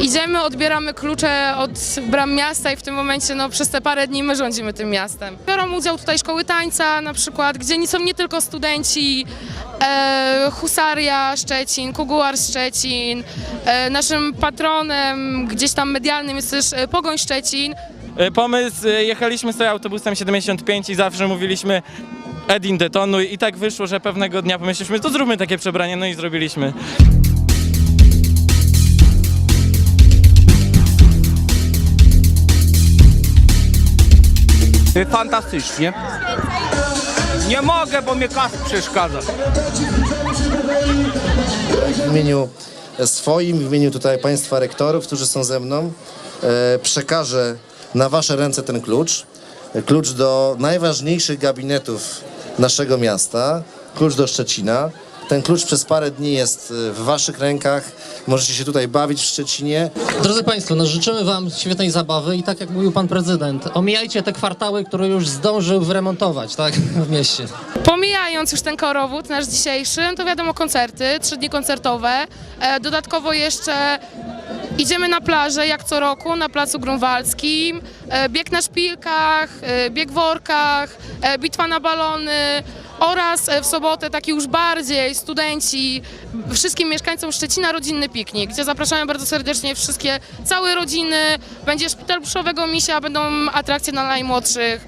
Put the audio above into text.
Idziemy, odbieramy klucze od bram miasta i w tym momencie no, przez te parę dni my rządzimy tym miastem. Biorą udział tutaj szkoły tańca na przykład, gdzie są nie tylko studenci, e, Husaria Szczecin, Kuguar Szczecin, e, naszym patronem gdzieś tam medialnym jest też e, Pogoń Szczecin. E, Pomysł, e, jechaliśmy sobie autobusem 75 i zawsze mówiliśmy Edin detonuj i tak wyszło, że pewnego dnia pomyśleliśmy, to zróbmy takie przebranie, no i zrobiliśmy. Fantastycznie. Nie mogę, bo mnie kask przeszkadza. w imieniu swoim, w imieniu tutaj Państwa rektorów, którzy są ze mną, e, przekażę na Wasze ręce ten klucz. Klucz do najważniejszych gabinetów naszego miasta, klucz do Szczecina. Ten klucz przez parę dni jest e, w Waszych rękach. Możecie się tutaj bawić w Szczecinie. Drodzy Państwo, no życzymy Wam świetnej zabawy i tak jak mówił Pan Prezydent, omijajcie te kwartały, które już zdążył wyremontować, tak, w mieście. Pomijając już ten korowód nasz dzisiejszy, to wiadomo koncerty, trzy dni koncertowe. E, dodatkowo jeszcze idziemy na plażę jak co roku na Placu Grunwaldzkim. E, bieg na szpilkach, e, bieg w workach, bitwa na balony oraz e, w sobotę taki już bardziej studenci, wszystkim mieszkańcom Szczecina rodzinny piknik, gdzie zapraszamy bardzo serdecznie wszystkie, całe rodziny. Będzie szpital Puszowego Misia, będą atrakcje dla najmłodszych.